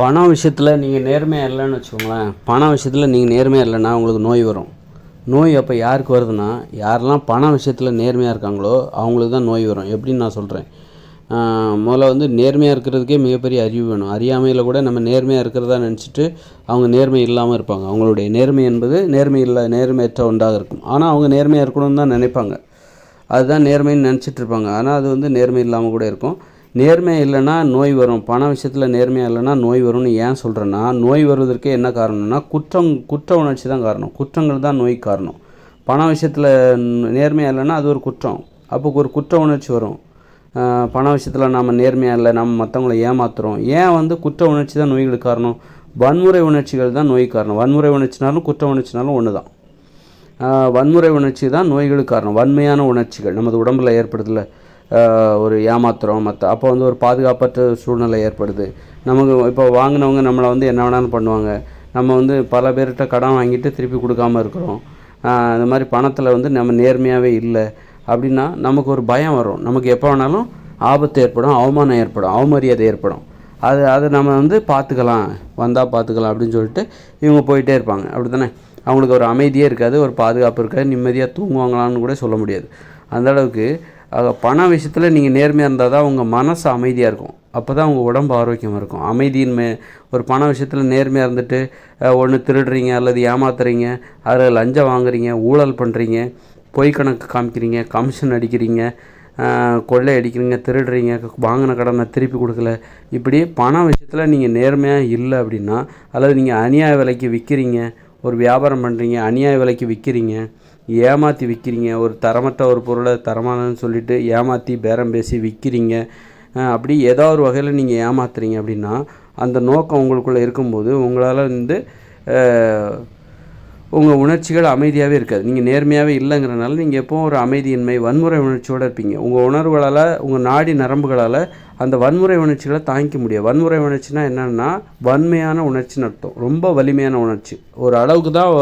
பணம் விஷயத்தில் நீங்கள் நேர்மையாக இல்லைன்னு வச்சுக்கோங்களேன். பணம் விஷயத்தில் நீங்கள் நேர்மையாக இல்லைன்னா உங்களுக்கு நோய் வரும். நோய் அப்போ யாருக்கு வருதுன்னா யாரெல்லாம் பண விஷயத்தில் நேர்மையாக இருக்காங்களோ அவங்களுக்கு தான் நோய் வரும். எப்படின்னு நான் சொல்கிறேன் முதல்ல வந்து நேர்மையாக இருக்கிறதுக்கே மிகப்பெரிய அறிவு வேணும். அறியாமையில் கூட நம்ம நேர்மையாக இருக்கிறதா நினச்சிட்டு அவங்க நேர்மை இல்லாமல் இருப்பாங்க. அவங்களுடைய நேர்மை என்பது நேர்மை இல்லை நேர்மையற்ற ஒன்றாக இருக்கும். ஆனால் அவங்க நேர்மையாக இருக்கணும்னு தான் நினைப்பாங்க. அதுதான் நேர்மைன்னு நினச்சிட்டு இருப்பாங்க. ஆனால் அது வந்து நேர்மை இல்லாமல் கூட இருக்கும். நேர்மை இல்லைன்னா நோய் வரும். பண விஷயத்தில் நேர்மையாக இல்லைன்னா நோய் வரும்னு ஏன் சொல்கிறேன்னா நோய் வருவதற்கே என்ன காரணம்னா குற்றம் குற்ற உணர்ச்சி தான் காரணம். குற்றங்கள் தான் நோய் காரணம். பண விஷயத்தில் நேர்மையாக இல்லைன்னா அது ஒரு குற்றம். அப்போ ஒரு குற்ற உணர்ச்சி வரும். பண விஷயத்தில் நம்ம நேர்மையாக இல்லை நம்ம மற்றவங்கள ஏமாத்துகிறோம் ஏன் வந்து குற்ற உணர்ச்சி தான் நோய்களுக்கு காரணம்? வன்முறை உணர்ச்சிகள் தான் நோய் காரணம். வன்முறை உணர்ச்சினாலும் குற்ற உணர்ச்சினாலும் ஒன்று தான் வன்முறை உணர்ச்சி தான் நோய்களுக்கு காரணம். வன்மையான உணர்ச்சிகள். நமது உடம்பில் ஏற்படுதுல ஒரு ஏமாத்துறோம். மற்ற அப்போ வந்து ஒரு பாதுகாப்பற்ற சூழ்நிலை ஏற்படுது. நமக்கு இப்போ வாங்கினவங்க நம்மளை வந்து என்ன வேணாலும் பண்ணுவாங்க. நம்ம வந்து பல பேர்கிட்ட கடன் வாங்கிட்டு திருப்பி கொடுக்காம இருக்கிறோம். இந்த மாதிரி பணத்தில் வந்து நம்ம நேர்மையாகவே இல்லை. அப்படின்னா நமக்கு ஒரு பயம் வரும். நமக்கு எப்போ வேணாலும் ஆபத்து ஏற்படும் அவமானம் ஏற்படும் அவமரியாதை ஏற்படும். அது அதை நம்ம வந்து பார்த்துக்கலாம். வந்தால் பார்த்துக்கலாம் அப்படின்னு சொல்லிட்டு இவங்க போயிட்டே இருப்பாங்க. அப்படி தானே அவங்களுக்கு ஒரு அமைதியே இருக்காது ஒரு பாதுகாப்பு இருக்காது நிம்மதியாக தூங்குவாங்களான்னு கூட சொல்ல முடியாது. அந்த அளவுக்கு ஆக, பண விஷயத்தில் நீங்கள் நேர்மையாக இருந்தால் தான் உங்கள் மனசு அமைதியாக இருக்கும். அப்போ தான் உங்கள் உடம்பு ஆரோக்கியமாக இருக்கும். அமைதியின்மை ஒரு பண விஷயத்தில் நேர்மையாக இருந்துட்டு ஒன்று திருடுறீங்க அல்லது ஏமாத்துறீங்க அதில் லஞ்சம் வாங்குறீங்க ஊழல் பண்ணுறீங்க பொய் கணக்கு காமிக்கிறீங்க கமிஷன் அடிக்கிறீங்க கொள்ளை அடிக்கிறீங்க திருடுறீங்க வாங்கின கடனை திருப்பி கொடுக்கல. இப்படி பண விஷயத்தில் நீங்கள் நேர்மையாக இல்லை அப்படின்னா அல்லது நீங்கள் அநியாய விலைக்கு விற்கிறீங்க ஒரு வியாபாரம் பண்ணுறீங்க அநியாய விலைக்கு விற்கிறீங்க ஏமாற்றி விற்கிறீங்க ஒரு தரமற்ற ஒரு பொருளை தரமானன்னு சொல்லிட்டு ஏமாற்றி பேரம் பேசி விற்கிறீங்க அப்படி ஏதோ ஒரு வகையில் நீங்கள் ஏமாத்துறீங்க அப்படின்னா அந்த நோக்கம் உங்களுக்குள்ளே இருக்கும்போது உங்களால் வந்து உங்கள் உணர்ச்சிகள் அமைதியாகவே இருக்காது. நீங்கள் நேர்மையாகவே இல்லைங்கிறனால நீங்கள் எப்போவும் ஒரு அமைதியின்மை வன்முறை உணர்ச்சியோடு இருப்பீங்க. உங்கள் உணர்வுகளால் உங்கள் நாடி நரம்புகளால் அந்த வன்முறை உணர்ச்சிகளை தாங்கிக்க முடியாது. வன்முறை உணர்ச்சினா என்னென்னா வன்மையான உணர்ச்சின்னு அர்த்தம். ரொம்ப வலிமையான உணர்ச்சி. ஒரு அளவுக்கு தான்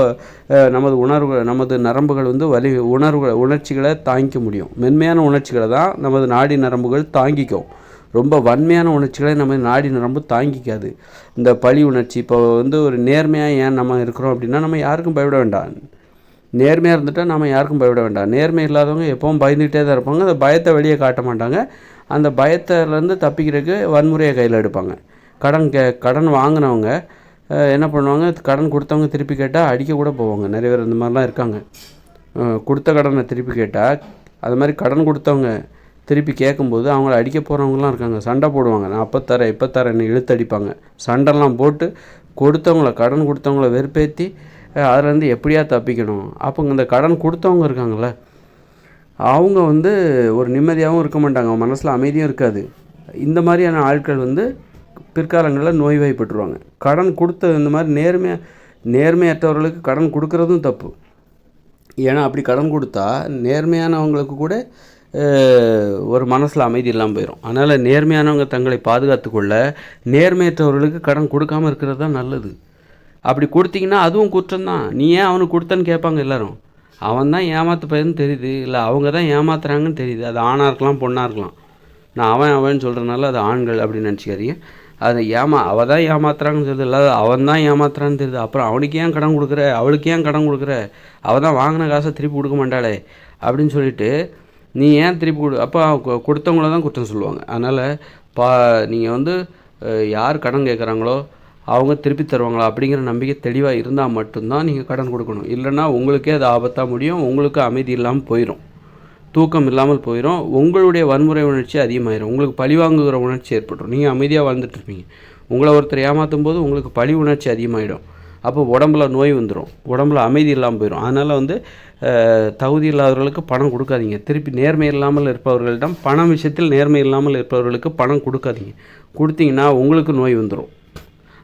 நமது உணர்வு நமது நரம்புகள் வந்து வலி உணர்வு உணர்ச்சிகளை தாங்கிக்க முடியும். மென்மையான உணர்ச்சிகளை தான் நமது நாடி நரம்புகள் தாங்கிக்கும். ரொம்ப வன்மையான உணர்ச்சிகளை நம்ம நாடி நரம்பு தாங்கிக்காது. இந்த பழி உணர்ச்சி இப்போ வந்து ஒரு நேர்மையாக ஏன் நம்ம இருக்கிறோம் அப்படின்னா நம்ம யாருக்கும் பயப்பட வேண்டாம். நேர்மையாக இருந்துட்டால் நம்ம யாருக்கும் பயப்பட வேண்டாம். நேர்மை இல்லாதவங்க எப்பவும் பயந்துகிட்டே தான் இருப்பாங்க. அந்த பயத்தை வெளியே காட்ட மாட்டாங்க. அந்த பயத்திலேருந்து தப்பிக்கிறதுக்கு வன்முறையை கையில் எடுப்பாங்க. கடன் கே கடன் வாங்கினவங்க என்ன பண்ணுவாங்க? கடன் கொடுத்தவங்க திருப்பி கேட்டால் அடிக்க கூட போவாங்க. நிறைய பேர் இந்த மாதிரிலாம் இருக்காங்க. கொடுத்த கடனை திருப்பி கேட்டால் அது மாதிரி கடன் கொடுத்தவங்க திருப்பி கேட்கும்போது அவங்கள அடிக்க போகிறவங்களாம் இருக்காங்க. சண்டை போடுவாங்க. நான் அப்போ தரேன் இப்போ தரேன்னு இழுத்தடிப்பாங்க. சண்டைலாம் போட்டு கொடுத்தவங்கள கடன் கொடுத்தவங்கள வெறுப்பேற்றி அஹ், அதுலேருந்து எப்படியா தப்பிக்கணும்? அப்போ இந்த கடன் கொடுத்தவங்க இருக்காங்கள்ல அவங்க வந்து ஒரு நிம்மதியாகவும் இருக்க மாட்டாங்க. அவங்க மனசில் அமைதியும் இருக்காது. இந்த மாதிரியான ஆட்கள் வந்து பிற்காலங்களில் நோய்வாய்ப்பட்டுருவாங்க கடன் கொடுத்த இந்த மாதிரி நேர்மையாக நேர்மையற்றவர்களுக்கு கடன் கொடுக்கறதும் தப்பு. ஏன்னா அப்படி கடன் கொடுத்தா நேர்மையானவங்களுக்கு கூட ஒரு மனசில் அமைதி இல்லாமல் போயிடும் அதனால் நேர்மையானவங்க தங்களை பாதுகாத்துக்கொள்ள நேர்மையற்றவர்களுக்கு கடன் கொடுக்காம இருக்கிறது தான் நல்லது. அப்படி கொடுத்தீங்கன்னா அதுவும் குற்றம்தான். நீ ஏன் அவனுக்கு கொடுத்தன்னு கேட்பாங்க எல்லாரும். அவன் தான் ஏமாத்து தெரியுது. இல்லை அவங்க தான் ஏமாத்துறாங்கன்னு தெரியுது. அது ஆணாக இருக்கலாம் பொண்ணாக இருக்கலாம். நான் அவன் அவன் சொல்கிறனால அது ஆண்கள் அப்படின்னு நினச்சிக்காதீங்க. அது ஏமா அவள் தான் ஏமாத்துறாங்கன்னு தெரியுது இல்லை. அவன் தான் ஏமாத்துறான்னு தெரியுது. அப்புறம் அவனுக்கு ஏன் கடன் கொடுக்குற? அவளுக்கு ஏன் கடன் கொடுக்குற? அவள் தான் வாங்கின காசை திருப்பி கொடுக்க மாட்டாளே அப்படின்னு சொல்லிட்டு நீ ஏன் திருப்பி கொடு அப்போ கொடுத்தவங்கள தான் குற்றம் சொல்லுவாங்க. அதனால் பா நீங்கள் வந்து யார் கடன் கேட்குறாங்களோ அவங்க திருப்பி தருவாங்களா அப்படிங்கிற நம்பிக்கை தெளிவாக இருந்தால் மட்டும்தான் நீங்கள் கடன் கொடுக்கணும். இல்லைன்னா உங்களுக்கே அது ஆபத்தாக முடியும் உங்களுக்கு அமைதி இல்லாமல் போயிடும் தூக்கம் இல்லாமல் போயிடும் உங்களுடைய வன்முறை உணர்ச்சி அதிகமாயிரும். உங்களுக்கு பழி வாங்குகிற உணர்ச்சி ஏற்பட்டுரும். நீங்கள் அமைதியாக வாழ்ந்துட்டுருப்பீங்க உங்களை ஒருத்தர் ஏமாற்றும் போது உங்களுக்கு பழி உணர்ச்சி அதிகமாகிடும் அப்போ உடம்புல நோய் வந்துடும் உடம்புல அமைதி இல்லாமல் போயிடும் அதனால் வந்து தகுதி இல்லாதவர்களுக்கு பணம் கொடுக்காதீங்க. திருப்பி நேர்மை இல்லாமல் இருப்பவர்களிடம் பணம் விஷயத்தில் நேர்மை இல்லாமல் இருப்பவர்களுக்கு பணம் கொடுக்காதீங்க. கொடுத்தீங்கன்னா உங்களுக்கு நோய் வந்துடும்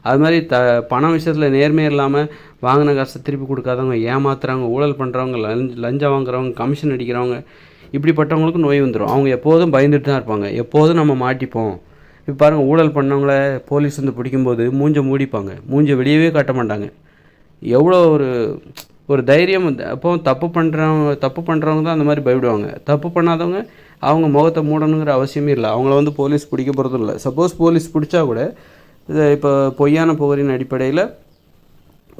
அது மாதிரி த பணம் விஷயத்தில் நேர்மை இல்லாமல் வாங்கின காசை திருப்பி கொடுக்காதவங்க ஏமாத்துறவங்க ஊழல் பண்ணுறவங்க லஞ்ச் லஞ்சம் வாங்குறவங்க கமிஷன் அடிக்கிறவங்க இப்படிப்பட்டவங்களுக்கு நோய் வந்துடும் அவங்க எப்போதும் பயந்துட்டு தான் இருப்பாங்க. எப்போதும் நம்ம மாட்டிப்போம். இப்போ பாருங்கள் ஊழல் பண்ணவங்கள போலீஸ் வந்து பிடிக்கும்போது மூஞ்ச மூடிப்பாங்க. மூஞ்ச வெளியவே காட்ட மாட்டாங்க. எவ்வளோ ஒரு ஒரு தைரியம் அப்போ தப்பு பண்ணுறவங்க தப்பு பண்ணுறவங்க தான் அந்த மாதிரி பயப்படுவாங்க. தப்பு பண்ணாதவங்க அவங்க முகத்தை மூடணுங்கிற அவசியமே இல்லை. அவங்கள வந்து போலீஸ் பிடிக்க போகிறதும் இல்லை. சப்போஸ் போலீஸ் பிடிச்சா கூட இது இப்போ பொய்யான புகரின் அடிப்படையில்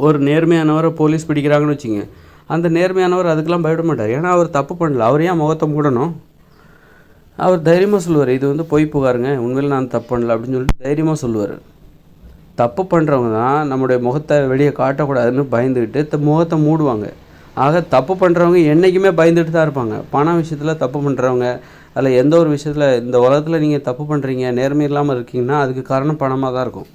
ஒரு நேர்மையானவரை போலீஸ் பிடிக்கிறாங்கன்னு வச்சுங்க அந்த நேர்மையானவர் அதுக்கெல்லாம் பயப்பட மாட்டார். ஏன்னா அவர் தப்பு பண்ணல. அவர் ஏன் முகத்தை மூடணும்? அவர் தைரியமாக சொல்லுவார் இது வந்து பொய் புகாருங்க உண்மையில் நான் தப்பு பண்ணல அப்படின்னு சொல்லிட்டு தைரியமாக சொல்லுவார். தப்பு பண்ணுறவங்க தான் நம்முடைய முகத்தை வெளியே காட்டக்கூடாதுன்னு பயந்துக்கிட்டு த முகத்தை மூடுவாங்க. ஆக தப்பு பண்ணுறவங்க என்றைக்குமே பயந்துட்டு தான் இருப்பாங்க. பணம் விஷயத்தில் தப்பு பண்ணுறவங்க அதில் எந்த ஒரு விஷயத்தில் இந்த உலகத்தில் நீங்கள் தப்பு பண்ணுறீங்க நேர்மை இல்லாமல் இருக்கீங்கன்னா அதுக்கு காரணம் பணமாக தான் இருக்கும்.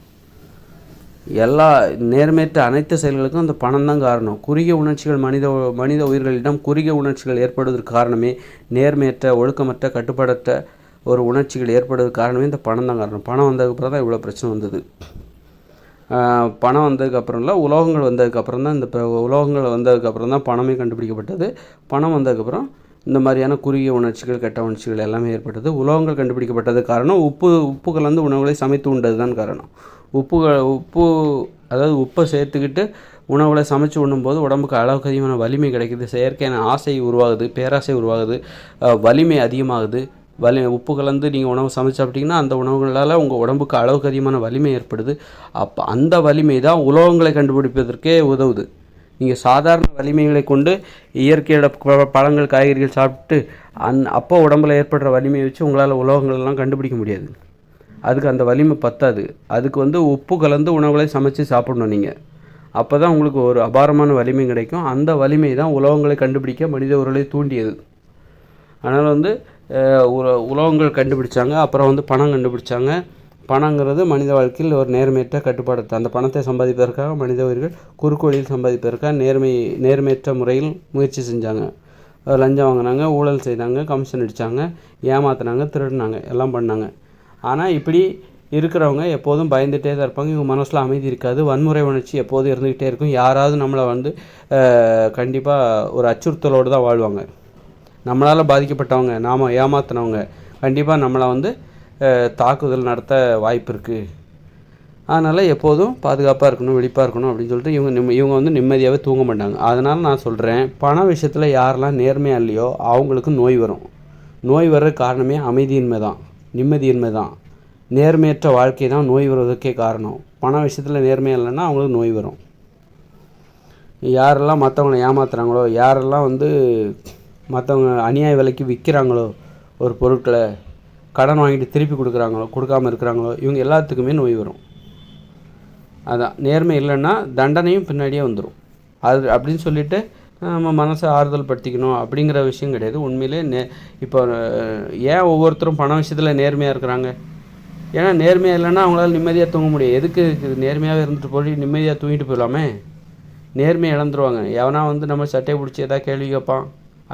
எல்லா நேர்மையற்ற அனைத்து செயல்களுக்கும் அந்த பணம் தான் காரணம். குறுகிய உணர்ச்சிகள் மனித மனித உயிர்களிடம் குறுகிய உணர்ச்சிகள் ஏற்படுவதற்கு காரணமே நேர்மையற்ற ஒழுக்கமற்ற கட்டுப்பாடற்ற ஒரு உணர்ச்சிகள் ஏற்படுவதற்கு காரணமே இந்த பணம் தான் காரணம். பணம் வந்ததுக்கப்புறம் தான் இவ்வளோ பிரச்சனை வந்தது. பணம் வந்ததுக்கப்புறம் இல்லை உலோகங்கள் வந்ததுக்கப்புறம் தான் இந்த உலோகங்கள் வந்ததுக்கப்புறம் தான் பணமே கண்டுபிடிக்கப்பட்டது. பணம் வந்ததுக்கப்புறம் இந்த மாதிரியான குறுகிய உணர்ச்சிகள் கெட்ட உணர்ச்சிகள் எல்லாமே ஏற்பட்டது. உலோகங்கள் கண்டுபிடிக்கப்பட்டது காரணம் உப்பு உப்பு கலந்து உணவுகளை சமைத்து உண்டது தான் காரணம். உப்பு உப்பு அதாவது உப்பை சேர்த்துக்கிட்டு உணவில் சமைச்சு உண்ணும்போது உடம்புக்கு அளவுக்கு அதிகமான வலிமை கிடைக்குது. செயற்கையான ஆசை உருவாகுது பேராசை உருவாகுது. வலிமை அதிகமாகுது. வலி உப்பு கலந்து நீங்கள் உணவு சமைச்சு சாப்பிட்டிங்கன்னா அந்த உணவுகளால் உங்கள் உடம்புக்கு அளவுக்கு அதிகமான வலிமை ஏற்படுது. அப்போ அந்த வலிமை தான் உலோகங்களை கண்டுபிடிப்பதற்கே உதவுது. நீங்கள் சாதாரண வலிமைகளை கொண்டு இயற்கையோட ப- பழங்கள் காய்கறிகள் சாப்பிட்டு அந் அப்போ உடம்புல ஏற்படுற வலிமையை வச்சு உங்களால் உலோகங்களெல்லாம் கண்டுபிடிக்க முடியாது. அதுக்கு அந்த வலிமை பத்தாது. அதுக்கு வந்து உப்பு கலந்து உணவுகளை சமைச்சு சாப்பிடணும் நீங்கள் அப்போ தான் உங்களுக்கு ஒரு அபாரமான வலிமை கிடைக்கும். அந்த வலிமை தான் உலகங்களை கண்டுபிடிக்க மனித உரலை தூண்டியது. அதனால் வந்து உலகங்கள் உலோகங்கள் கண்டுபிடிச்சாங்க. அப்புறம் வந்து பணம் கண்டுபிடிச்சாங்க. பணங்கிறது மனித வாழ்க்கையில் ஒரு நேர்மையற்ற கட்டுப்பாடு. அந்த பணத்தை சம்பாதிப்பதற்காக மனித உயிர்கள் குறுக்கு வழியில் சம்பாதிப்பதற்காக நேர்மை நேர்மையற்ற முறையில் முயற்சி செஞ்சாங்க. லஞ்சம் வாங்கினாங்க ஊழல் செய்தாங்க கமிஷன் அடித்தாங்க ஏமாத்தினாங்க திருடினாங்க எல்லாம் பண்ணாங்க. ஆனால் இப்படி இருக்கிறவங்க எப்போதும் பயந்துகிட்டே தான் இருப்பாங்க. இவங்க மனசில் அமைதி இருக்காது. வன்முறை உணர்ச்சி எப்போதும் இருந்துக்கிட்டே இருக்கும். யாராவது நம்மளை வந்து கண்டிப்பாக ஒரு அச்சுறுத்தலோடு தான் வாழ்வாங்க. நம்மளால் பாதிக்கப்பட்டவங்க நாம் ஏமாத்தினவங்க கண்டிப்பாக நம்மளை வந்து தாக்குதல் நடத்த வாய்ப்பு இருக்குது அதனால் எப்போதும் பாதுகாப்பாக இருக்கணும் விழிப்பாக இருக்கணும் அப்படின்னு சொல்லிட்டு இவங்க நிம்ம இவங்க வந்து நிம்மதியாகவே தூங்க மாட்டாங்க. அதனால் நான் சொல்கிறேன் பண விஷயத்தில் யாரெல்லாம் நேர்மையாக இல்லையோ அவங்களுக்கு நோய் வரும். நோய் வர்ற காரணமே அமைதியின்மை தான் நிம்மதியின்மை தான் நேர்மையற்ற வாழ்க்கை தான் நோய் வருவதற்கே காரணம். பண விஷயத்தில் நேர்மையாக இல்லைன்னா அவங்களுக்கு நோய் வரும். யாரெல்லாம் மற்றவங்களை ஏமாத்துறாங்களோ யாரெல்லாம் வந்து மற்றவங்க அநியாய விலைக்கு விற்கிறாங்களோ ஒரு பொருட்களை கடன் வாங்கிட்டு திருப்பி கொடுக்குறாங்களோ கொடுக்காம இருக்கிறாங்களோ இவங்க எல்லாத்துக்குமே நோய் வரும். அதான். நேர்மை இல்லைன்னா தண்டனையும் பின்னாடியே வந்துடும் அது அப்படின்னு சொல்லிட்டு நம்ம மனசை ஆறுதல் படுத்திக்கணும் அப்படிங்கிற விஷயம் கிடையாது. உண்மையிலே நே இப்போ ஏன் ஒவ்வொருத்தரும் பண விஷயத்தில் நேர்மையாக இருக்கிறாங்க? ஏன்னா நேர்மையாக இல்லைன்னா அவங்களால நிம்மதியாக தூங்க முடியும் எதுக்கு நேர்மையாகவே இருந்துட்டு போய் நிம்மதியாக தூங்கிட்டு போயிடலாமே? நேர்மையை இழந்துருவாங்க. எவனா வந்து நம்ம சட்டையை பிடிச்சி எதாவது கேள்வி கேட்பான்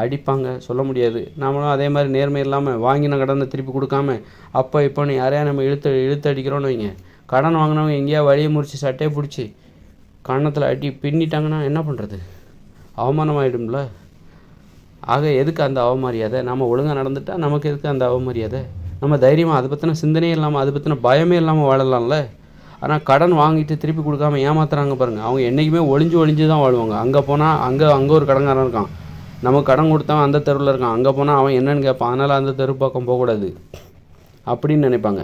அடிப்பாங்க சொல்ல முடியாது. நாமளும் அதே மாதிரி நேர்மை இல்லாமல் வாங்கின கடனை திருப்பி கொடுக்காம அப்போ இப்போன்னு யாரையா நம்ம இழுத்து இழுத்து அடிக்கிறோன்னு வைங்க. கடன் வாங்கினவங்க எங்கேயா வழியை முறிச்சு சட்டையை பிடிச்சி கன்னத்தில் அடி பின்னிட்டாங்கன்னா என்ன பண்ணுறது அவமானம் ஆகிடும்ல ஆக எதுக்கு அந்த அவமரியாதை? நம்ம ஒழுங்காக நடந்துட்டால் நமக்கு எதுக்கு அந்த அவமரியாதை? நம்ம தைரியமாக அதை பற்றின சிந்தனையே இல்லாமல் அதை பற்றின பயமே இல்லாமல் வாழலாம்ல? ஆனால் கடன் வாங்கிட்டு திருப்பி கொடுக்காம ஏமாத்துறாங்க பாருங்கள் அவங்க என்றைக்குமே ஒளிஞ்சு ஒளிஞ்சு தான் வாழ்வாங்க. அங்கே போனால் அங்கே அங்கே ஒரு கடங்காரன் இருக்கான். நமக்கு கடன் கொடுத்தவன் அந்த தெருவில் இருக்கான். அங்கே போனால் அவன் என்னன்னு கேட்பான். அதனால் அந்த தெரு பக்கம் போகக்கூடாது. அப்படின்னு நினைப்பாங்க.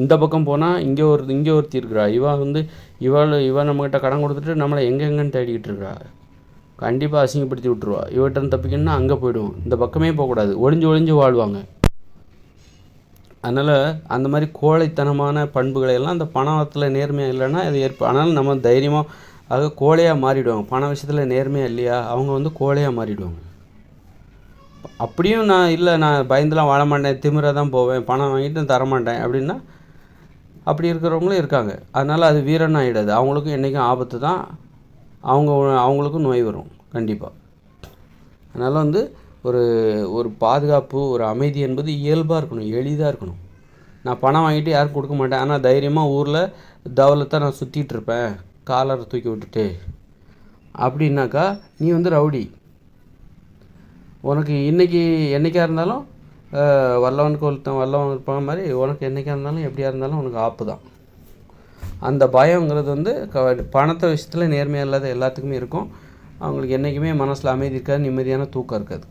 இந்த பக்கம் போனால் இங்கே ஒரு இங்கே ஒருத்தி இருக்கிறா. இவன் வந்து இவள் இவன் நம்மக்கிட்ட கடன் கொடுத்துட்டு நம்மளை எங்கெங்கன்னு தேடிக்கிட்டு இருக்கிறா கண்டிப்பாக அசிங்கப்படுத்தி விட்டுருவா. இவர்கிட்ட தப்பிக்கணும்னா அங்கே போயிடுவோம். இந்த பக்கமே போகக்கூடாது. ஒளிஞ்சு ஒளிஞ்சு வாழ்வாங்க. அதனால் அந்த மாதிரி கோழைத்தனமான பண்புகளை எல்லாம் அந்த பணத்தில் நேர்மையாக இல்லைன்னா அது ஏற்ப அதனால் நம்ம தைரியமாக ஆக கோழையாக மாறிடுவாங்க. பண விஷயத்தில் நேர்மையாக இல்லையா? அவங்க வந்து கோழையாக மாறிடுவாங்க. அப்படியும் நான் இல்லை நான் பயந்துலாம் வாழ மாட்டேன். திமிராக தான் போவேன். பணம் வாங்கிட்டு தர தரமாட்டேன் அப்படின்னா அப்படி இருக்கிறவங்களும் இருக்காங்க. அதனால் அது வீரன் ஆகிடாது அவங்களுக்கும் என்றைக்கும் ஆபத்து தான். அவங்க அவங்களுக்கும் நோய் வரும் கண்டிப்பாக அதனால் வந்து ஒரு ஒரு பாதுகாப்பு ஒரு அமைதி என்பது இயல்பாக இருக்கணும் எளிதாக இருக்கணும். நான் பணம் வாங்கிட்டு யாரும் கொடுக்க மாட்டேன். ஆனால் தைரியமாக ஊரில் தவலத்தை நான் சுற்றிட்டு இருப்பேன். காலரை தூக்கி விட்டுட்டு. அப்படின்னாக்கா நீ வந்து ரவுடி. உனக்கு இன்றைக்கி என்றைக்காக இருந்தாலும் வல்லவனுக்கு ஒருத்தன் வல்லவன் இருப்பான் மாதிரி உனக்கு என்னைக்கா இருந்தாலும் எப்படியா இருந்தாலும் உனக்கு ஆப்பு தான். அந்த பயங்கிறது வந்து க பணத்தை விஷயத்தில் நேர்மையாக இல்லாத எல்லாத்துக்குமே இருக்கும். அவங்களுக்கு என்றைக்குமே மனசில் அமைதி இருக்காது நிம்மதியான தூக்கம் இருக்காது.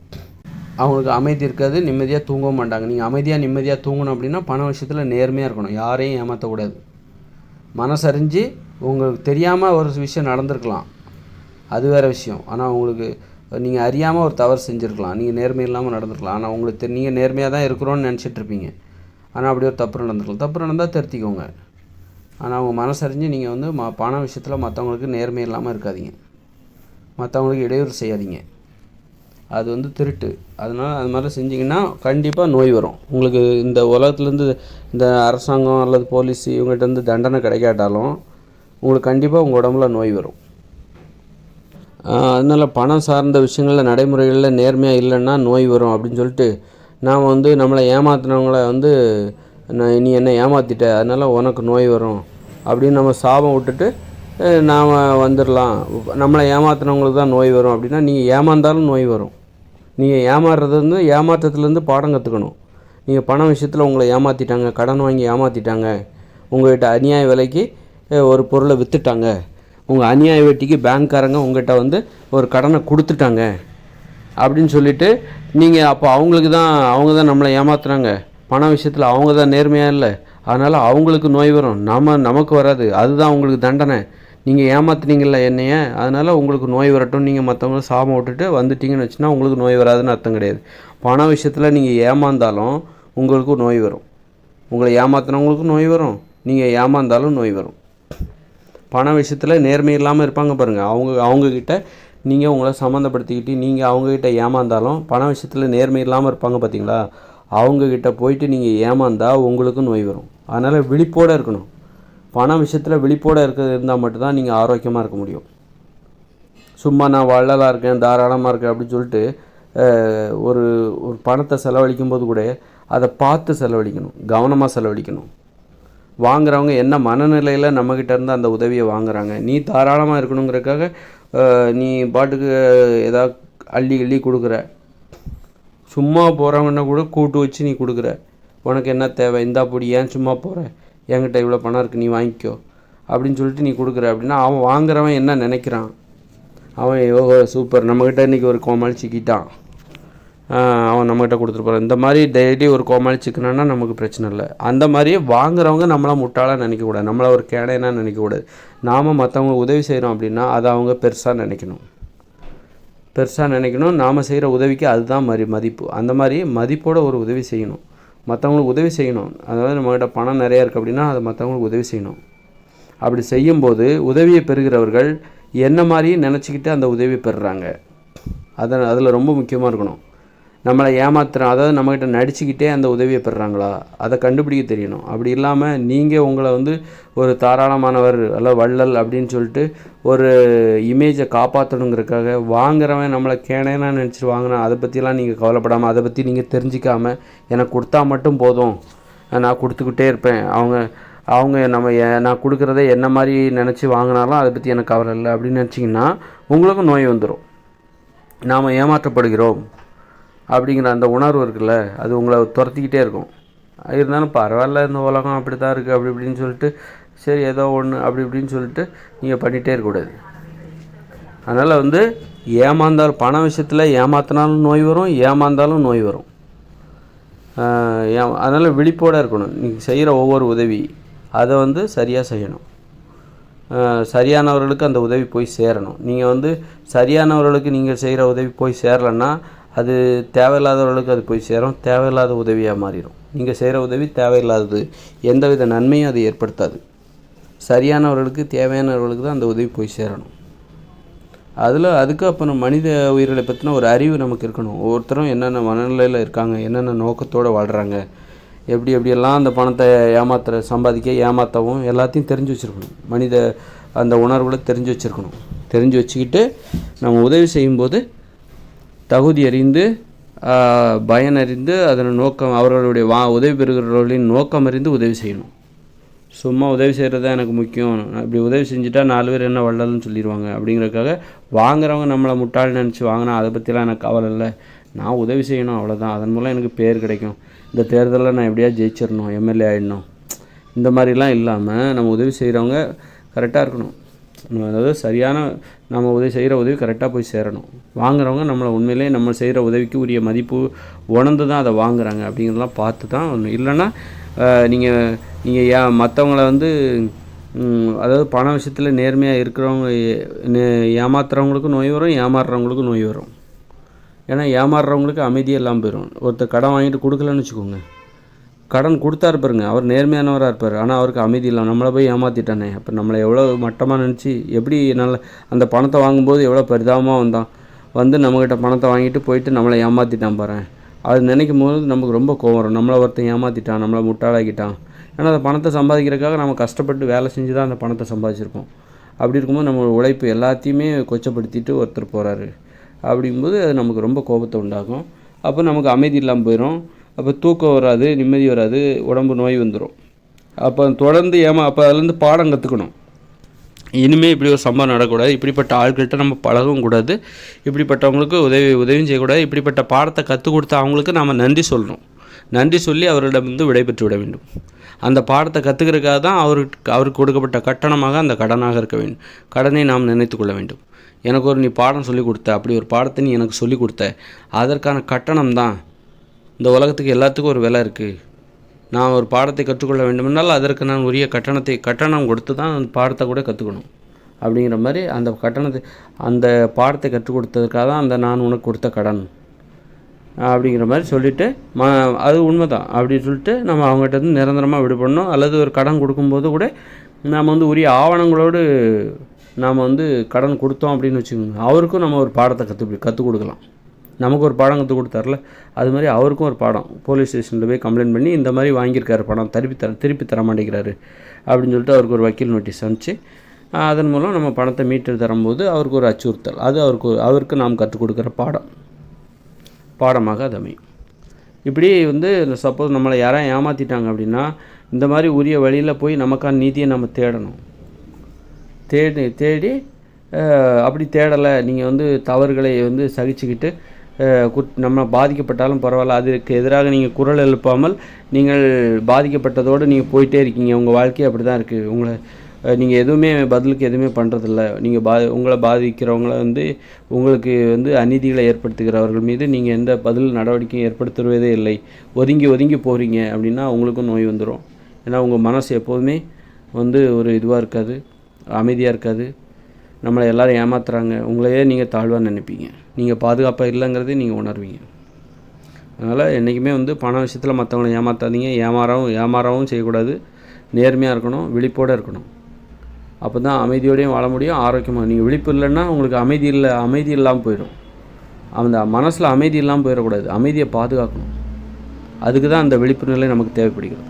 அவங்களுக்கு அமைதி இருக்காது நிம்மதியாக தூங்கவும் மாட்டாங்க. நீங்கள் அமைதியாக நிம்மதியாக தூங்கணும் அப்படின்னா பண விஷயத்தில் நேர்மையாக இருக்கணும். யாரையும் ஏமாற்றக்கூடாது மனசறிஞ்சு உங்களுக்கு தெரியாமல் ஒரு விஷயம் நடந்திருக்கலாம். அது வேறு விஷயம். ஆனால் உங்களுக்கு நீங்கள் அறியாமல் ஒரு தவறு செஞ்சுருக்கலாம். நீங்கள் நேர்மை இல்லாமல் நடந்திருக்கலாம். ஆனால் உங்களுக்கு தெ நீங்கள் நேர்மையாக தான் இருக்கிறோன்னு நினச்சிட்டு இருப்பீங்க. ஆனால் அப்படி ஒரு தப்பு நடந்திருக்கலாம். தப்பு நடந்தால் திருத்திக்கோங்க ஆனால் அவங்க மனசறிஞ்சு நீங்கள் வந்து ம பண விஷயத்தில் மற்றவங்களுக்கு நேர்மை இல்லாமல் இருக்காதீங்க. மற்றவங்களுக்கு இடையூறு செய்யாதீங்க. அது வந்து திருட்டு. அதனால் அது மாதிரி செஞ்சிங்கன்னா கண்டிப்பாக நோய் வரும். உங்களுக்கு இந்த உலகத்துலேருந்து இந்த அரசாங்கம் அல்லது போலீஸ் இவங்ககிட்ட வந்து தண்டனை கிடைக்காட்டாலும் உங்களுக்கு கண்டிப்பாக உங்கள் உடம்புல நோய் வரும். அதனால் பணம் சார்ந்த விஷயங்களில் நடைமுறைகளில் நேர்மையாக இல்லைன்னா நோய் வரும் அப்படின்னு சொல்லிட்டு நாம் வந்து நம்மளை ஏமாத்துனவங்கள வந்து நான் நீ என்ன ஏமாற்றிட்ட அதனால் உனக்கு நோய் வரும். அப்படின்னு நம்ம சாபம் விட்டுட்டு நாம் வந்துடலாம் நம்மளை ஏமாத்துனவங்களுக்கு தான் நோய் வரும். அப்படின்னா நீங்கள் ஏமாந்தாலும் நோய் வரும். நீங்கள் ஏமாறுறது வந்து ஏமாற்றத்துலேருந்து பாடம் கற்றுக்கணும் நீங்கள் பண விஷயத்தில் உங்களை ஏமாற்றிட்டாங்க கடன் வாங்கி ஏமாற்றிட்டாங்க உங்கள்கிட்ட அநியாய விலைக்கு ஒரு பொருளை விற்றுட்டாங்க உங்கள் அநியாய வெட்டிக்கு பேங்க்காரங்க உங்கள்கிட்ட வந்து ஒரு கடனை கொடுத்துட்டாங்க. அப்படின்னு சொல்லிவிட்டு நீங்கள் அப்போ அவங்களுக்கு தான் அவங்க தான் நம்மளை ஏமாத்துறாங்க. பண விஷயத்தில் அவங்க தான் நேர்மையாக இல்லை. அதனால் அவங்களுக்கு நோய் வரும். நம்ம நமக்கு வராது. அதுதான் உங்களுக்கு தண்டனை. நீங்கள் ஏமாத்துனீங்கல்ல என்னைய. அதனால் உங்களுக்கு நோய் வரட்டும். நீங்கள் மற்றவங்கள சாபம் விட்டுட்டு வந்துட்டீங்கன்னு வச்சுன்னா உங்களுக்கு நோய் வராதுன்னு அர்த்தம் கிடையாது. பண விஷயத்தில் நீங்கள் ஏமாந்தாலும் உங்களுக்கும் நோய் வரும். உங்களை ஏமாத்தினவங்களுக்கும் நோய் வரும். நீங்கள் ஏமாந்தாலும் நோய் வரும். பண விஷயத்தில் நேர்மை இல்லாமல் இருப்பாங்க பாருங்கள் அவங்க அவங்கக்கிட்ட நீங்கள் உங்களை சம்மந்தப்படுத்திக்கிட்டு நீங்கள் அவங்கக்கிட்ட ஏமாந்தாலும் பண விஷயத்தில் நேர்மை இல்லாமல் இருப்பாங்க பார்த்தீங்களா அவங்கக்கிட்ட போயிட்டு நீங்கள் ஏமாந்தால் உங்களுக்கும் நோய் வரும். அதனால் விழிப்போடு இருக்கணும். பண விஷயத்தில் விழிப்போடு இருக்க இருந்தால் மட்டும்தான் நீங்கள் ஆரோக்கியமாக இருக்க முடியும். சும்மா நான் வள்ளலாக இருக்கேன் தாராளமாக இருக்கேன் அப்படின்னு சொல்லிட்டு ஒரு ஒரு பணத்தை செலவழிக்கும் போது கூட அதை பார்த்து செலவழிக்கணும். கவனமாக செலவழிக்கணும். வாங்குறவங்க என்ன மனநிலையில் நம்மக்கிட்ட இருந்து அந்த உதவியை வாங்குறாங்க? நீ தாராளமாக இருக்கணுங்கிறதுக்காக நீ பாட்டுக்கு ஏதாவது அள்ளி அள்ளி கொடுக்குற. சும்மா போகிறவங்கன்னா கூட கூட்டு வச்சு நீ கொடுக்குற. உனக்கு என்ன தேவை? இந்தா பொடி ஏன் சும்மா போகிற என்கிட்ட இவ்வளோ பணம் இருக்குது நீ வாங்கிக்கோ. அப்படின்னு சொல்லிட்டு நீ கொடுக்குற அப்படின்னா அவன் வாங்குறவன் என்ன நினைக்கிறான்? அவன் யோகோ சூப்பர் நம்மக்கிட்ட இன்றைக்கி ஒரு கோமாளி சிக்கிட்டான் அவன் நம்மகிட்ட கொடுத்துட்டு போகிறான் இந்த மாதிரி டெய்லி ஒரு கோமாளி நமக்கு பிரச்சனை இல்லை. அந்த மாதிரியே வாங்குறவங்க நம்மளை முட்டாளாக நினைக்கக்கூடாது நம்மளை ஒரு கேடையனாக நினைக்கக்கூடாது நாம் மற்றவங்க உதவி செய்கிறோம் அப்படின்னா அதை அவங்க பெருசாக நினைக்கணும். பெருசாக நினைக்கணும். நாம் செய்கிற உதவிக்கு அதுதான் மாதிரி மதிப்பு. அந்த மாதிரி மதிப்போட ஒரு உதவி செய்யணும். மற்றவங்களுக்கு உதவி செய்யணும். அதாவது நம்மகிட்ட பணம் நிறையா இருக்குது அப்படின்னா அதை மற்றவங்களுக்கு உதவி செய்யணும். அப்படி செய்யும்போது உதவியை பெறுகிறவர்கள் என்ன மாதிரி நினச்சிக்கிட்டு அந்த உதவியை பெறுறாங்க? அதை அதில் ரொம்ப முக்கியமாக இருக்கணும். நம்மளை ஏமாத்துறோம் அதாவது நம்மக்கிட்ட நடிச்சுக்கிட்டே அந்த உதவியை பெறுறாங்களா? அதை கண்டுபிடிக்க தெரியணும். அப்படி இல்லாமல் நீங்கள் உங்களை வந்து ஒரு தாராளமானவர் அல்ல வள்ளல் அப்படின்னு சொல்லிட்டு ஒரு இமேஜை காப்பாற்றணுங்கிறதுக்காக வாங்குறவன் நம்மளை கேனேனா நினச்சிட்டு வாங்கினா அதை பற்றிலாம் நீங்கள் கவலைப்படாமல் அதை பற்றி நீங்கள் தெரிஞ்சிக்காம எனக்கு கொடுத்தா மட்டும் போதும். நான் கொடுத்துக்கிட்டே இருப்பேன். அவங்க அவங்க நம்ம நான் கொடுக்குறத என்ன மாதிரி நினச்சி வாங்கினாலும் அதை பற்றி எனக்கு கவலை இல்லை அப்படின்னு நினச்சிங்கன்னா உங்களுக்கும் நோய் வந்துடும் நாம் ஏமாற்றப்படுகிறோம். அப்படிங்கிற அந்த உணர்வு இருக்குல்ல அது உங்களை துரத்திக்கிட்டே இருக்கும். இருந்தாலும் பரவாயில்ல இந்த உலகம் அப்படி தான் இருக்குது அப்படி இப்படின்னு சொல்லிட்டு சரி ஏதோ ஒன்று அப்படி இப்படின்னு சொல்லிட்டு நீங்கள் பண்ணிகிட்டே இருக்கக்கூடாது அதனால் வந்து ஏமாந்தாலும் பண விஷயத்தில் ஏமாத்தினாலும் நோய் வரும் ஏமாந்தாலும் நோய் வரும். அதனால் விழிப்போடு இருக்கணும். நீங்கள் செய்கிற ஒவ்வொரு உதவி அதை வந்து சரியாக செய்யணும். சரியானவர்களுக்கு அந்த உதவி போய் சேரணும். நீங்கள் வந்து சரியானவர்களுக்கு நீங்கள் செய்கிற உதவி போய் சேரலைன்னா அது தேவையில்லாதவர்களுக்கு அது போய் சேரும் தேவையில்லாத உதவியாக மாறிடும் நீங்கள் செய்கிற உதவி தேவையில்லாதது. எந்தவித நன்மையும் அது ஏற்படுத்தாது. சரியானவர்களுக்கு தேவையானவர்களுக்கு தான் அந்த உதவி போய் சேரணும். அதில் அதுக்கு அப்புறம் மனித உயிர்களை பற்றின ஒரு அறிவு நமக்கு இருக்கணும். ஒவ்வொருத்தரும் என்னென்ன மனநிலையில் இருக்காங்க என்னென்ன நோக்கத்தோடு வாழ்கிறாங்க எப்படி எப்படியெல்லாம் அந்த பணத்தை ஏமாத்துற சம்பாதிக்க ஏமாற்றவும் எல்லாத்தையும் தெரிஞ்சு வச்சுருக்கணும். மனித அந்த உணர்வுகளை தெரிஞ்சு வச்சுருக்கணும். தெரிஞ்சு வச்சுக்கிட்டு நம்ம உதவி செய்யும்போது தகுதி அறிந்து பயனறிந்து அதன் நோக்கம் அவர்களுடைய வா உதவி பெறுகிறவர்களின் நோக்கம் அறிந்து உதவி செய்யணும். சும்மா உதவி செய்கிறது தான் எனக்கு முக்கியம். இப்படி உதவி செஞ்சுட்டா நாலு பேர் என்ன வள்ளல்னு சொல்லிடுவாங்க அப்படிங்கிறதுக்காக வாங்குறவங்க நம்மளை முட்டாள் நினச்சி வாங்கினா அதை பற்றிலாம் எனக்கு கவலை இல்லை. நான் உதவி செய்யணும் அவ்வளோதான் அதன் மூலம் எனக்கு பேர் கிடைக்கும். இந்த தேர்தலில் நான் எப்படியா ஜெயிச்சிடணும் எம்எல்ஏ ஆகிடணும் இந்த மாதிரிலாம் இல்லாமல் நம்ம உதவி செய்கிறவங்க கரெக்டாக இருக்கணும். அதாவது சரியான நம்ம உதவி செய்கிற உதவி கரெக்டாக போய் சேரணும். வாங்குறவங்க நம்மளை உண்மையிலேயே நம்ம செய்கிற உதவிக்கு உரிய மதிப்பு உணர்ந்து தான் அதை வாங்குறாங்க அப்படிங்கிறதெல்லாம் பார்த்து தான் ஒன்று இல்லைன்னா நீங்கள் நீங்கள் ஏன் மற்றவங்கள வந்து அதாவது பண விஷயத்தில் நேர்மையாக இருக்கிறவங்க நே- ஏமாத்துறவங்களுக்கும் நோய் வரும் ஏமாறுறவங்களுக்கும் நோய் வரும். ஏன்னா ஏமாறுறவங்களுக்கு அமைதியே இல்லாமல் போயிடும் ஒருத்தர் கடன் வாங்கிட்டு கொடுக்கலன்னு வச்சுக்கோங்க. கடன் கொடுத்தாரு பாருங்க. அவர் நேர்மையானவராக இருப்பார். ஆனால் அவருக்கு அமைதி இல்லை. நம்மளை போய் ஏமாற்றிட்டானே அப்போ நம்மளை எவ்வளோ மட்டமாக நினச்சி எப்படி நல்ல அந்த பணத்தை வாங்கும்போது எவ்வளோ பரிதாபமாக வந்தான். வந்து நம்மக்கிட்ட பணத்தை வாங்கிட்டு போயிட்டு நம்மளை ஏமாற்றிட்டான் பாரு அது நினைக்கும் போது நமக்கு ரொம்ப கோவம் வரும். நம்மளை ஒருத்தன் ஏமாற்றிட்டான் நம்மளை முட்டாளாக்கிட்டான். ஏன்னா அந்த பணத்தை சம்பாதிக்கிறதுக்காக நம்ம கஷ்டப்பட்டு வேலை செஞ்சு தான் அந்த பணத்தை சம்பாதிச்சிருப்போம். அப்படி இருக்கும்போது நம்ம உழைப்பு எல்லாத்தையுமே கொச்சப்படுத்திட்டு ஒருத்தர் போகிறாரு அப்படிங்கும்போது அது நமக்கு ரொம்ப கோபத்தை உண்டாகும் அப்போ நமக்கு அமைதி இல்லாமல் போயிடும் அப்போ தூக்கம் வராது நிம்மதி வராது உடம்பு நோய் வந்துடும் அப்போ தொடர்ந்து ஏமா அப்போ அதுலேருந்து பாடம் கற்றுக்கணும் இனிமேல் இப்படி ஒரு சம்பவம் நடக்கக்கூடாது. இப்படிப்பட்ட ஆட்கள்கிட்ட நம்ம பழகவும் கூடாது. இப்படிப்பட்டவங்களுக்கு உதவி உதவியும் செய்யக்கூடாது. இப்படிப்பட்ட பாடத்தை கற்றுக் கொடுத்த அவங்களுக்கு நாம் நன்றி சொல்லணும். நன்றி சொல்லி அவரிடமிருந்து விடைபெற்று விட வேண்டும். அந்த பாடத்தை கற்றுக்கிறதுக்காக தான் அவருக்கு அவருக்கு கொடுக்கப்பட்ட கட்டணமாக அந்த கடனாக இருக்க வேண்டும். கடனை நாம் நினைத்து கொள்ள வேண்டும். எனக்கு ஒரு நீ பாடம் சொல்லிக் கொடுத்த அப்படி ஒரு பாடத்தை நீ எனக்கு சொல்லிக் கொடுத்த அதற்கான கட்டணம் தான் இந்த உலகத்துக்கு எல்லாத்துக்கும் ஒரு விலை இருக்குது நான் ஒரு பாடத்தை கற்றுக்கொள்ள வேண்டுமென்றால் அதற்கு நான் உரிய கட்டணத்தை கட்டணம் கொடுத்து தான் அந்த பாடத்தை கூட கற்றுக்கணும் அப்படிங்கிற மாதிரி அந்த கட்டணத்தை அந்த பாடத்தை கற்றுக் கொடுத்ததுக்காக தான் அந்த நான் உனக்கு கொடுத்த கடன். அப்படிங்கிற மாதிரி சொல்லிவிட்டு ம அது உண்மை தான் அப்படின்னு சொல்லிட்டு நம்ம அவங்ககிட்ட இருந்து நிரந்தரமாக விடுபடணும். அல்லது ஒரு கடன் கொடுக்கும்போது கூட நாம் வந்து உரிய ஆவணங்களோடு நாம் வந்து கடன் கொடுத்தோம் அப்படின்னு வச்சுக்கோங்க. அவருக்கும் நம்ம ஒரு பாடத்தை கற்று கற்றுக் கொடுக்கலாம். நமக்கு ஒரு பாடம் கற்றுக் கொடுத்தார்ல அது மாதிரி அவருக்கும் ஒரு பாடம். போலீஸ் ஸ்டேஷனில் போய் கம்ப்ளைண்ட் பண்ணி இந்த மாதிரி வாங்கியிருக்காரு பணம் திருப்பி தர திருப்பி தர மாட்டேங்கிறாரு அப்படின்னு சொல்லிட்டு அவருக்கு ஒரு வக்கீல் நோட்டீஸ் அனுப்பிச்சு அதன் மூலம் நம்ம பணத்தை மீட்டு தரும்போது அவருக்கு ஒரு அச்சுறுத்தல். அது அவருக்கு அவருக்கு நாம் கற்றுக் கொடுக்குற பாடம். பாடமாக அது அமையும். இப்படி வந்து சப்போஸ் நம்மளை யாராவது ஏமாற்றிட்டாங்க அப்படின்னா இந்த மாதிரி உரிய வழியில் போய் நமக்கான நீதியை நம்ம தேடணும். தேடி தேடி அப்படி தேடலை நீங்கள் வந்து தவறுகளை வந்து சகிச்சுக்கிட்டு குட் நம்ம பாதிக்கப்பட்டாலும் பரவாயில்ல. அதுக்கு எதிராக நீங்கள் குரல் எழுப்பாமல் நீங்கள் பாதிக்கப்பட்டதோடு நீங்கள் போயிட்டே இருக்கீங்க. உங்கள் வாழ்க்கை அப்படி தான் இருக்குது உங்களை நீங்கள் எதுவுமே பதிலுக்கு எதுவுமே பண்ணுறதில்ல நீங்கள் பா உங்களை பாதிக்கிறவங்கள வந்து உங்களுக்கு வந்து அநீதிகளை ஏற்படுத்துகிறவர்கள் மீது நீங்கள் எந்த பதில் நடவடிக்கையும் ஏற்படுத்துவதே இல்லை. ஒதுங்கி ஒதுங்கி போகிறீங்க அப்படின்னா உங்களுக்கும் நோய் வந்துடும் ஏன்னா உங்கள் மனசு எப்போதுமே வந்து ஒரு இதுவாக இருக்காது அமைதியாக இருக்காது. நம்மளை எல்லோரும் ஏமாத்துறாங்க. உங்களையே நீங்கள் தாழ்வாக நினைப்பீங்க. நீங்கள் பாதுகாப்பாக இல்லைங்கிறதே நீங்கள் உணர்வீங்க. அதனால் என்றைக்குமே வந்து பண விஷயத்தில் மற்றவங்களை ஏமாற்றாதீங்க ஏமாறவும் ஏமாறவும் செய்யக்கூடாது. நேர்மையாக இருக்கணும் விழிப்போடு இருக்கணும். அப்போ தான் அமைதியோடையும் வாழ முடியும் ஆரோக்கியமாக நீங்கள் விழிப்பு இல்லைன்னா உங்களுக்கு அமைதி இல்லை அமைதி இல்லாமல் போயிடும். அந்த மனசில் அமைதி இல்லாமல் போயிடக்கூடாது. அமைதியை பாதுகாக்கணும். அதுக்கு தான் அந்த விழிப்புணர்வு நமக்கு தேவைப்படுகிறது.